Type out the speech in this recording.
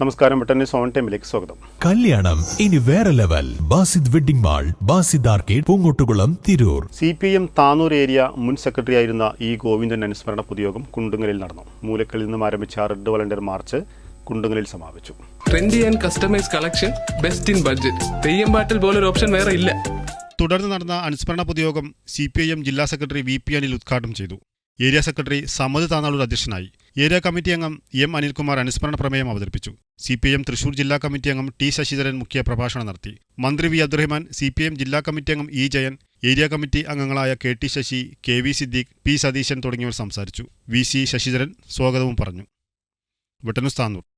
നമസ്കാരം ബട്ടണി സോൺ ടൈമിലേക്ക് സ്വാഗതം. കല്യാണം ഇനി വേറെ level. Basid wedding mall Basid arcade Poongottukulam Tirur. C P M Tanur area മുൻ സെക്രട്ടറി ആയിരുന്ന ഇ ഗോവിന്ദൻ അനുസ്മരണ പൊതുയോഗം കുണ്ടുങ്ങലിൽ നടന്നു. മൂലക്കലിൽ നിന്നും ആരംഭിച്ച റെഡ് വളണ്ടിയർ മാർച്ച് കുണ്ടുങ്ങലിൽ സമാപിച്ചു. Trendy and customise collection best in budget Theyyam പാട്ടിൽ പോലൊരു ഓപ്ഷൻ വേറെ ഇല്ല. തുടർന്ന് നടന്ന അനുസ്മരണ പൊതുയോഗം സി പി ഐ എം ജില്ലാ സെക്രട്ടറി വി പി അനിൽ ഉദ്ഘാടനം ചെയ്തു. ഏരിയ സെക്രട്ടറി സമദ് താനാളൂർ അധ്യക്ഷനായി. ഏരിയ കമ്മിറ്റി അംഗം എം അനിൽകുമാർ അനുസ്മരണ പ്രമേയം അവതരിപ്പിച്ചു. സി പി എം തൃശൂർ ജില്ലാ കമ്മിറ്റി അംഗം ടി ശശിധരൻ മുഖ്യ പ്രഭാഷണം നടത്തി. മന്ത്രി V Abdurahman C P M ജില്ലാ കമ്മിറ്റി അംഗം ഇ ജയൻ ഏരിയ കമ്മിറ്റി അംഗങ്ങളായ K T Sasi K V Siddique P Satheesan തുടങ്ങിയവർ സംസാരിച്ചു. വി സി ശശിധരൻ സ്വാഗതവും പറഞ്ഞു. വെട്ടനുസ് താനൂർ.